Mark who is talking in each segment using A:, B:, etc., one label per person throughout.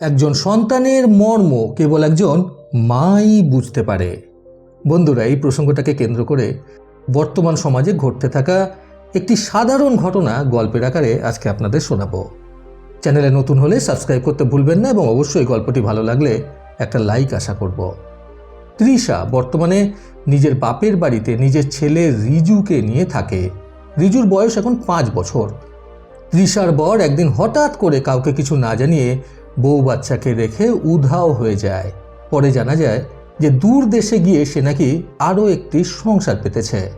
A: একজন সন্তানের মর্ম কেবল একজন মাই বুঝতে পারে। বন্ধুরা, এই প্রসঙ্গটাকে কেন্দ্র করে বর্তমান সমাজে ঘটতে থাকা একটি সাধারণ ঘটনা গল্পের আকারে আজকে আপনাদের শোনাবো। চ্যানেলে নতুন হলে সাবস্ক্রাইব করতে ভুলবেন না এবং অবশ্যই গল্পটি ভালো লাগলে একটা লাইক আশা করব। তৃষা বর্তমানে নিজের বাপের বাড়িতে নিজের ছেলে রিজুকে নিয়ে থাকে। রিজুর বয়স এখন পাঁচ বছর। তৃষার বর একদিন হঠাৎ করে কাউকে কিছু না জানিয়ে বউ বাচ্চাকে রেখে উধাও হয়ে যায়। পরে জানা যায় যে দূর দেশে গিয়ে সে নাকি আরও একটি সংসার পেতেছে।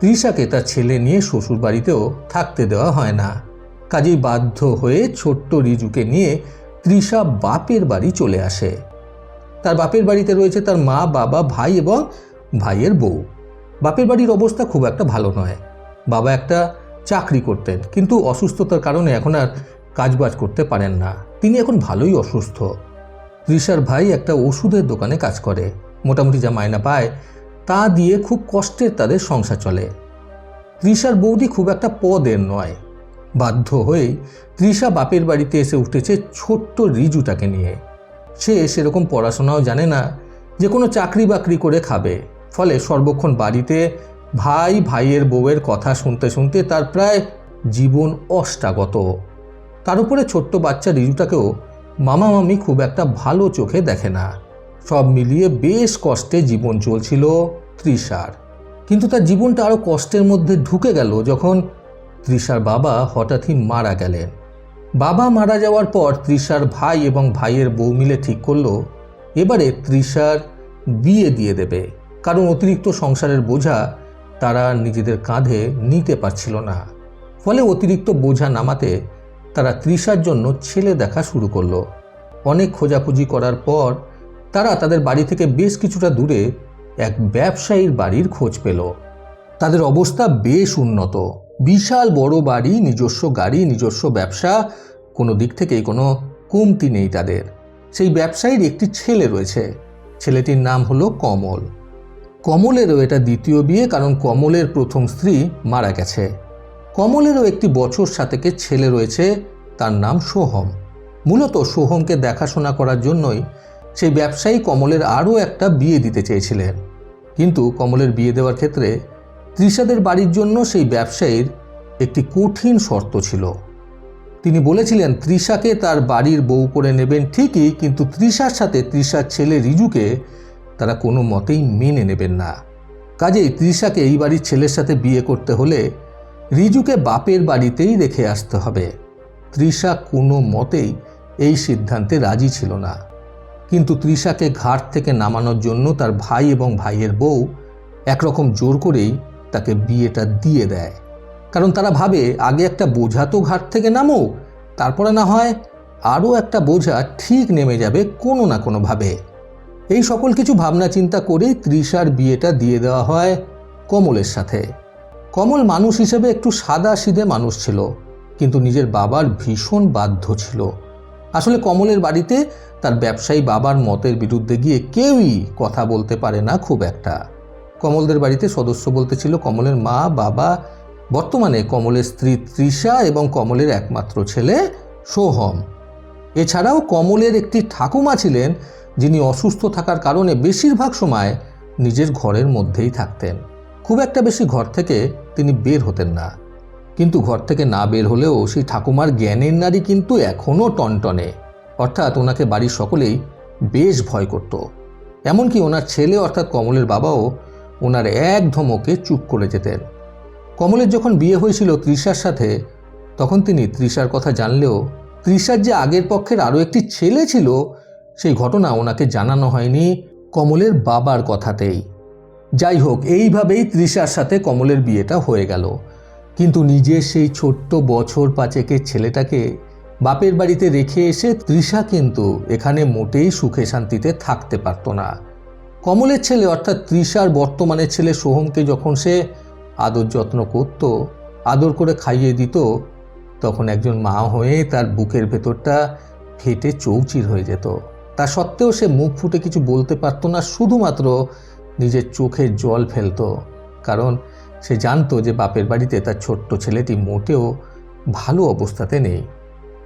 A: তৃষাকে তার ছেলে নিয়ে শ্বশুর বাড়িতেও থাকতে দেওয়া হয় না। কাজেই বাধ্য হয়ে ছোট্ট রিজুকে নিয়ে তৃষা বাপের বাড়ি চলে আসে। তার বাপের বাড়িতে রয়েছে তার মা, বাবা, ভাই এবং ভাইয়ের বউ। বাপের বাড়ির অবস্থা খুব একটা ভালো নয়। বাবা একটা চাকরি করতেন, কিন্তু অসুস্থতার কারণে এখন আর কাজবাজ করতে পারেন না। তিনি এখন ভালোই অসুস্থ। তৃষার ভাই একটা ওষুধের দোকানে কাজ করে। মোটামুটি যা মায়না পায়, তা দিয়ে খুব কষ্টের তাদের সংসার চলে। তৃষার বৌদি খুব একটা পদের নয়। বাধ্য হয়েই তৃষা বাপের বাড়িতে এসে উঠেছে ছোট্ট রিজুটাকে নিয়ে। সে সেরকম পড়াশোনাও জানে না, যে কোনো চাকরি বাকরি করে খাবে। ফলে সর্বক্ষণ বাড়িতে ভাই ভাইয়ের বউয়ের কথা শুনতে শুনতে তার প্রায় জীবন অষ্টাগত। তার উপরে ছোট্ট বাচ্চা রিজুটাকেও মামা মামি খুব একটা ভালো চোখে দেখে না। সব মিলিয়ে বেশ কষ্টে জীবন চলছিল তৃষার। কিন্তু তার জীবনটা আরও কষ্টের মধ্যে ঢুকে গেল যখন তৃষার বাবা হঠাৎই মারা গেলেন। বাবা মারা যাওয়ার পর তৃষার ভাই এবং ভাইয়ের বউ মিলে ঠিক করল, এবারে তৃষার বিয়ে দিয়ে দেবে। কারণ অতিরিক্ত সংসারের বোঝা তারা নিজেদের কাঁধে নিতে পারছিল না। ফলে অতিরিক্ত বোঝা নামাতে তারা তৃষার জন্য ছেলে দেখা শুরু করল। অনেক খোঁজাখুঁজি করার পর তারা তাদের বাড়ি থেকে বেশ কিছুটা দূরে এক ব্যবসায়ীর বাড়ির খোঁজ পেল। তাদের অবস্থা বেশ উন্নত। বিশাল বড় বাড়ি, নিজস্ব গাড়ি, নিজস্ব ব্যবসা, কোনো দিক থেকেই কোনো কমতি নেই তাদের। সেই ব্যবসায়ীর একটি ছেলে রয়েছে। ছেলেটির নাম হলো কমল। কমলেরও এটা দ্বিতীয় বিয়ে কারণ কমলের প্রথম স্ত্রী মারা গেছে। কমলেরও একটি বছর সাতেকের ছেলে রয়েছে। তার নাম সোহম। মূলত সোহমকে দেখাশোনা করার জন্যই সেই ব্যবসায়ী কমলের আরও একটা বিয়ে দিতে চেয়েছিলেন। কিন্তু কমলের বিয়ে দেওয়ার ক্ষেত্রে তৃষাদের বাড়ির জন্য সেই ব্যবসায়ীর একটি কঠিন শর্ত ছিল। তিনি বলেছিলেন, তৃষাকে তার বাড়ির বউ করে নেবেন ঠিকই, কিন্তু তৃষার সাথে তৃষার ছেলে রিজুকে তারা কোনো মতেই মেনে নেবেন না। কাজেই তৃষাকে এই বাড়ির ছেলের সাথে বিয়ে করতে হলে রিজুকে বাপের বাড়িতেই রেখে আসতে হবে। তৃষা কোনো মতেই এই সিদ্ধান্তে রাজি ছিল না। কিন্তু তৃষাকে ঘাট থেকে নামানোর জন্য তার ভাই এবং ভাইয়ের বউ একরকম জোর করেই তাকে বিয়েটা দিয়ে দেয়। কারণ তারা ভাবে, আগে একটা বোঝা তো ঘাট থেকে নামো তারপরে না হয় আরও একটা বোঝা ঠিক নেমে যাবে কোনো না কোনোভাবে। এই সকল কিছু ভাবনা চিন্তা করেই তৃষার বিয়েটা দিয়ে দেওয়া হয় কমলের সাথে। কমল মানুষ হিসেবে একটু সাদা সিধে মানুষ ছিল। কিন্তু নিজের বাবার ভীষণ বাধ্য ছিল। আসলে কমলের বাড়িতে তার ব্যবসায়ী বাবার মতের বিরুদ্ধে গিয়ে কেউই কথা বলতে পারে না খুব একটা। কমলদের বাড়িতে সদস্য বলতে ছিল কমলের মা, বাবা, বর্তমানে কমলের স্ত্রী তৃষা এবং কমলের একমাত্র ছেলে সোহম। এছাড়াও কমলের একটি ঠাকুমা ছিলেন, যিনি অসুস্থ থাকার কারণে বেশিরভাগ সময় নিজের ঘরের মধ্যেই থাকতেন। খুব একটা বেশি ঘর থেকে তিনি বের হতেন না। কিন্তু ঘর থেকে না বের হলেও সেই ঠাকুমার জ্ঞানের নারী কিন্তু এখনও টনটনে। অর্থাৎ ওনাকে বাড়ির সকলেই বেশ ভয় করত। এমনকি ওনার ছেলে, অর্থাৎ কমলের বাবাও, ওনার এক ধমকে চুপ করে যেতেন। কমলের যখন বিয়ে হয়েছিল তৃষার সাথে, তখন তিনি তৃষার কথা জানলেও তৃষার যে আগের পক্ষের আরও একটি ছেলে ছিল, সেই ঘটনা ওনাকে জানানো হয়নি কমলের বাবার কথাতেই। যাই হোক, এইভাবেই তৃষার সাথে কমলের বিয়েটা হয়ে গেল। কিন্তু নিজের সেই ছোট্ট বছর পাঁচেকের ছেলেটাকে বাপের বাড়িতে রেখে এসে তৃষা কিন্তু এখানে মোটেই সুখে শান্তিতে থাকতে পারত না। কমলের ছেলে অর্থাৎ তৃষার বর্তমানে ছেলে সোহমকে যখন সে আদর যত্ন করত, আদর করে খাইয়ে দিত, তখন একজন মা হয়ে তার বুকের ভেতরটা ফেটে চৌচির হয়ে যেত। তা সত্ত্বেও সে মুখ ফুটে কিছু বলতে পারতো না, শুধুমাত্র নিজের চোখের জল ফেলতো। কারণ সে জানতো যে বাপের বাড়িতে তার ছোট্ট ছেলেটি মোটেও ভালো অবস্থাতে নেই।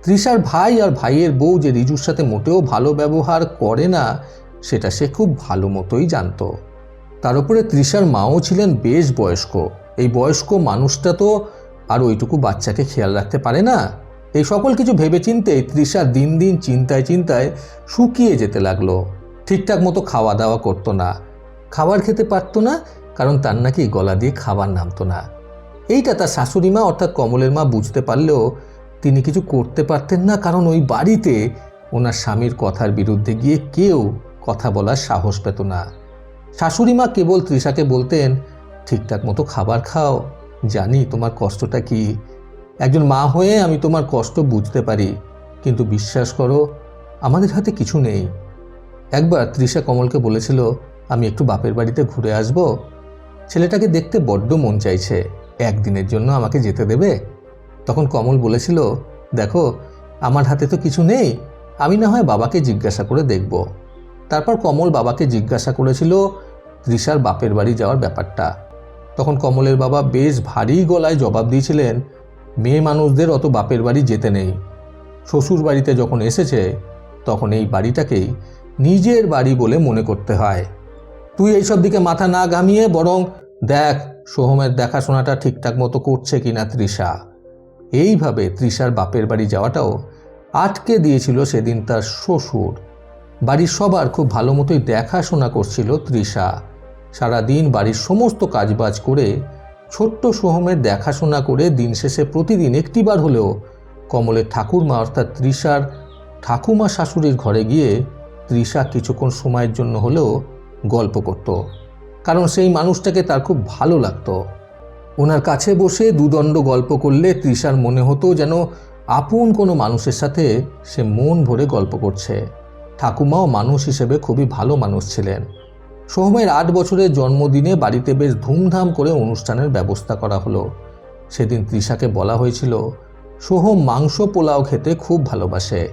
A: তৃষার ভাই আর ভাইয়ের বউ যে রিজুর সাথে মোটেও ভালো ব্যবহার করে না, সেটা সে খুব ভালো মতোই জানতো। তার উপরে তৃষার মাও ছিলেন বেশ বয়স্ক। এই বয়স্ক মানুষটা তো আর ওইটুকু বাচ্চাকে খেয়াল রাখতে পারে না। এই সকল কিছু ভেবেচিন্তেই তৃষা দিন দিন চিন্তায় চিন্তায় শুকিয়ে যেতে লাগল। ঠিকঠাক মতো খাওয়া দাওয়া করতো না। খাবার খেতে পারতো না কারণ তার নাকি গলা দিয়ে খাবার নামতো না। এইটা তার শাশুড়ি মা অর্থাৎ কমলের মা বুঝতে পারলেও তিনি কিছু করতে পারতেন না, কারণ ওই বাড়িতে ওনার স্বামীর কথার বিরুদ্ধে গিয়ে কেউ কথা বলার সাহস পেত না। শাশুড়ি মা কেবল তৃষাকে বলতেন, ঠিকঠাক মতো খাবার খাও, জানি তোমার কষ্টটা কি। একজন মা হয়ে আমি তোমার কষ্ট বুঝতে পারি, কিন্তু বিশ্বাস করো, আমাদের হাতে কিছু নেই। একবার তৃষা কমলকে বলেছিল, আমি একটু বাপের বাড়িতে ঘুরে আসব ছেলেটাকে দেখতে বড্ড মন চাইছে। একদিনের জন্য আমাকে যেতে দেবে? তখন কমল বলেছিল, দেখো, আমার হাতে তো কিছু নেই, আমি না হয় বাবাকে জিজ্ঞাসা করে দেখব। তারপর কমল বাবাকে জিজ্ঞাসা করেছিল তৃষার বাপের বাড়ি যাওয়ার ব্যাপারটা। তখন কমলের বাবা বেশ ভারী গলায় জবাব দিয়েছিলেন, মেয়ে মানুষদের অত বাপের বাড়ি যেতে নেই। শ্বশুর বাড়িতে যখন এসেছে, তখন এই বাড়িটাকেই নিজের বাড়ি বলে মনে করতে হয়। তুই এইসব দিকে মাথা না ঘামিয়ে বরং দেখ, সোহমের দেখাশোনাটা ঠিকঠাক মতো করছে কিনা তৃষা। এইভাবে তৃষার বাপের বাড়ি যাওয়াটাও আটকে দিয়েছিল সেদিন তার শ্বশুর। বাড়ির সবার খুব ভালো মতোই দেখাশোনা করছিল তৃষা। সারাদিন বাড়ির সমস্ত কাজবাজ করে ছোট্ট সোহমের দেখাশোনা করে দিন শেষে প্রতিদিন একটিবার হলেও কমলের ঠাকুরমা অর্থাৎ তৃষার ঠাকুমা শাশুড়ির ঘরে গিয়ে তৃষা কিছুক্ষণ সময়ের জন্য হলেও গল্প করত। কারণ সেই মানুষটাকে তার খুব ভালো লাগতো। ওনার কাছে বসে দুদণ্ড গল্প করলে তৃষার মনে হতো যেন আপন কোনো মানুষের সাথে সে মন ভরে গল্প করছে। ঠাকুমাও মানুষ হিসেবে খুবই ভালো মানুষ ছিলেন। সোহমের আট বছরের জন্মদিনে বাড়িতে বেশ ধুমধাম করে অনুষ্ঠানের ব্যবস্থা করা হলো। সেদিন তৃষাকে বলা হয়েছিল, সোহম মাংস পোলাও খেতে খুব ভালোবাসে।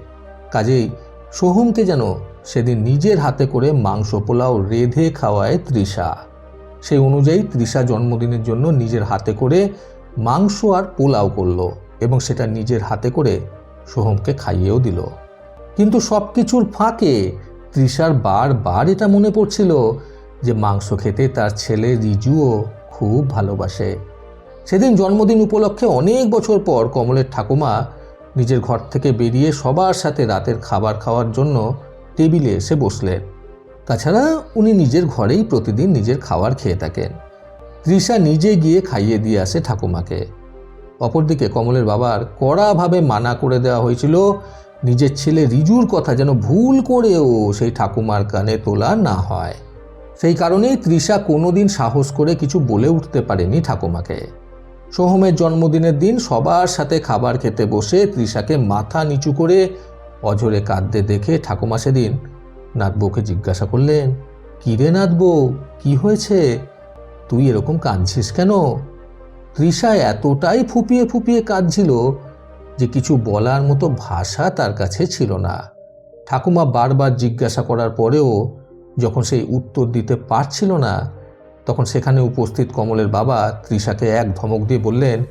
A: কাজেই সোহমকে যেন সেদিন নিজের হাতে করে মাংস পোলাও রেধে খাওয়ায় তৃষা। সেই অনুযায়ী তৃষা জন্মদিনের জন্য নিজের হাতে করে মাংস আর পোলাও করল এবং সেটা নিজের হাতে করে সোহমকে খাইয়েও দিল। কিন্তু সব কিছুর ফাঁকে তৃষার বারবার এটা মনে পড়ছিল যে মাংস খেতে তার ছেলে রিজুও খুব ভালোবাসে। সেদিন জন্মদিন উপলক্ষে অনেক বছর পর কমলের ঠাকুমা নিজের ঘর থেকে বেরিয়ে সবার সাথে রাতের খাবার খাওয়ার জন্য টেবিলে এসে বসলেন। তাছাড়া উনি নিজের ঘরেই প্রতিদিন নিজের খাবার খেয়ে থাকেন। তৃষা নিজে গিয়ে খাইয়ে দিয়ে আসে ঠাকুমাকে। অপরদিকে কমলের বাবার কড়াভাবে মানা করে দেওয়া হয়েছিল, নিজের ছেলে রিজুর কথা যেন ভুল করেও সেই ঠাকুমার কানে তোলা না হয়। সেই কারণেই তৃষা কোনোদিন সাহস করে কিছু বলে উঠতে পারেনি ঠাকুমাকে। সোহমের জন্মদিনের দিন সবার সাথে খাবার খেতে বসে তৃষাকে মাথা নিচু করে অঝরে কাঁদতে দেখে ঠাকুমা সেদিন নাতবউকে জিজ্ঞাসা করলেন, কী রে নাতবউ? কি হয়েছে? তুই এরকম কাঁদছিস কেন? তৃষা এতটাই ফুপিয়ে ফুপিয়ে কাঁদছিল যে কিছু বলার মতো ভাষা তার কাছে ছিল না। ঠাকুমা বারবার জিজ্ঞাসা করার পরেও যখন সেই উত্তর দিতে পারছিল না, তখন সেখানে উপস্থিত কমলের বাবা তৃষাকে এক ধমক দিয়ে বললেন,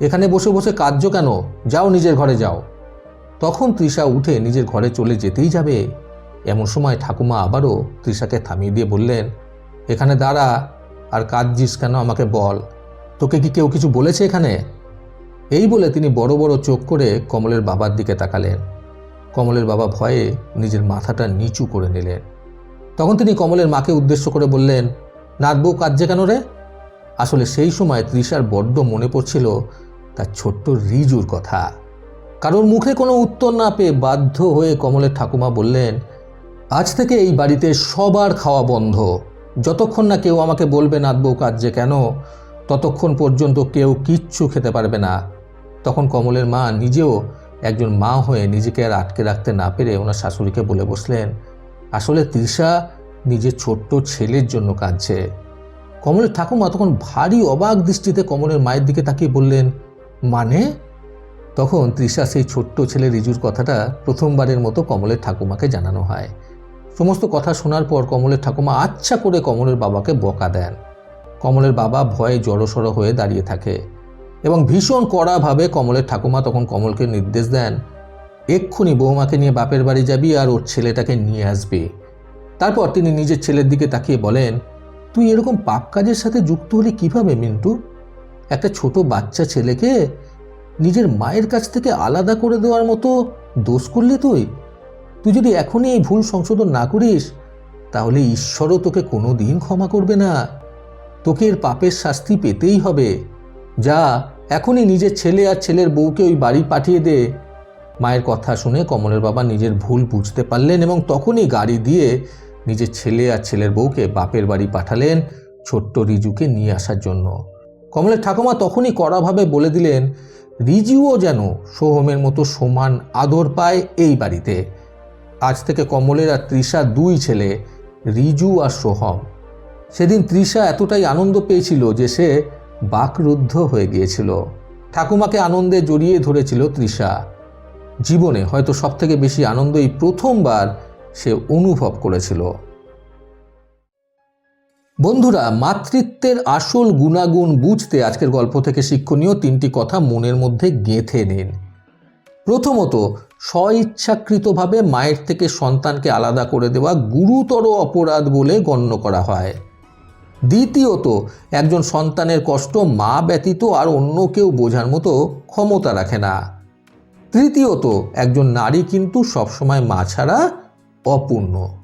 A: এখানে বসে বসে কার্য কেন? যাও নিজের ঘরে যাও। তখন তৃষা উঠে নিজের ঘরে চলে যেতেই যাবে। এমন সময় ঠাকুমা আবারও তৃষাকে থামিয়ে দিয়ে বললেন, এখানে দাঁড়া আর কাঁদছিস কেন আমাকে বল। তোকে কি কেউ কিছু বলেছে এখানে? এই বলে তিনি বড় বড় চোখ করে কমলের বাবার দিকে তাকালেন। কমলের বাবা ভয়ে নিজের মাথাটা নিচু করে নিলেন। তখন তিনি কমলের মাকে উদ্দেশ্য করে বললেন নাতবউ কাঁদছে কেন রে? আসলে সেই সময় তৃষার বড্ড মনে পড়ছিল তার ছোট্ট রিজুর কথা। কারোর মুখে কোনো উত্তর না পেয়ে বাধ্য হয়ে কমলের ঠাকুমা বললেন, আজ থেকে এই বাড়িতে সবার খাওয়া বন্ধ। যতক্ষণ না কেউ আমাকে বলবে নাতবউ যে কেন, ততক্ষণ পর্যন্ত কেউ কিচ্ছু খেতে পারবে না। তখন কমলের মা নিজেও একজন মা হয়ে নিজেকে আর আটকে রাখতে না পেরে ওনার শাশুড়িকে বলে বসলেন, আসলে তৃষা নিজের ছোট্ট ছেলের জন্য কাঁদছে। কমলের ঠাকুমা তখন ভারী অবাক দৃষ্টিতে কমলের মায়ের দিকে তাকিয়ে বললেন মানে? তখন তৃষা সেই ছোট্ট ছেলে রিজুর কথাটা প্রথমবারের মতো কমলের ঠাকুমাকে জানানো হয়। সমস্ত কথা শোনার পর কমলের ঠাকুমা আচ্ছা করে কমলের বাবাকে বকা দেন। কমলের বাবা ভয়ে জড়সড় হয়ে দাঁড়িয়ে থাকে এবং ভীষণ কড়াভাবে কমলের ঠাকুমা তখন কমলকে নির্দেশ দেন, এক্ষুনি বৌমাকে নিয়ে বাপের বাড়ি যাবি আর ওর ছেলেটাকে নিয়ে আসবি। তারপর তিনি নিজের ছেলের দিকে তাকিয়ে বলেন, তুই এরকম পাপ কাজের সাথে যুক্ত হলি কীভাবে মিন্টু? একটা ছোট বাচ্চা ছেলেকে নিজের মায়ের কাছ থেকে আলাদা করে দেওয়ার মতো দোষ করলি তুই? তুই যদি এখনই এই ভুল সংশোধন না করিস, তাহলে ঈশ্বরও তোকে কোনো দিন ক্ষমা করবে না। তোকে এর পাপের শাস্তি পেতেই হবে। যা, এখনই নিজের ছেলে আর ছেলের বউকে ওই বাড়ি পাঠিয়ে দে। মায়ের কথা শুনে কমলের বাবা নিজের ভুল বুঝতে পারলেন এবং তখনই গাড়ি দিয়ে নিজের ছেলে আর ছেলের বউকে বাপের বাড়ি পাঠালেন ছোট্ট রিজুকে নিয়ে আসার জন্য। কমলের ঠাকুমা তখনই কড়াভাবে বলে দিলেন রিজুও যেন সোহমের মতো সমান আদর পায় এই বাড়িতে। আজ থেকে কমলের আর তৃষা দুই ছেলে, রিজু আর সোহম। সেদিন তৃষা এতটাই আনন্দ পেয়েছিল যে সে বাকরুদ্ধ হয়ে গিয়েছিল। ঠাকুমাকে আনন্দে জড়িয়ে ধরেছিল তৃষা। জীবনে হয়তো সবথেকে বেশি আনন্দ এই প্রথমবার সে অনুভব করেছিল। বন্ধুরা, মাতৃত্বের আসল গুণাগুণ বুঝতে আজকের গল্প থেকে শিক্ষণীয় তিনটি কথা মনের মধ্যে গেঁথে নিন। প্রথমত, স্বইচ্ছাকৃতভাবে মায়ের থেকে সন্তানকে আলাদা করে দেওয়া গুরুতর অপরাধ বলে গণ্য করা হয়। দ্বিতীয়ত, একজন সন্তানের কষ্ট মা ব্যতীত আর অন্য কেউ বোঝার মতো ক্ষমতা রাখে না। তৃতীয়ত, একজন নারী কিন্তু সবসময় মা ছাড়া অপূর্ণ।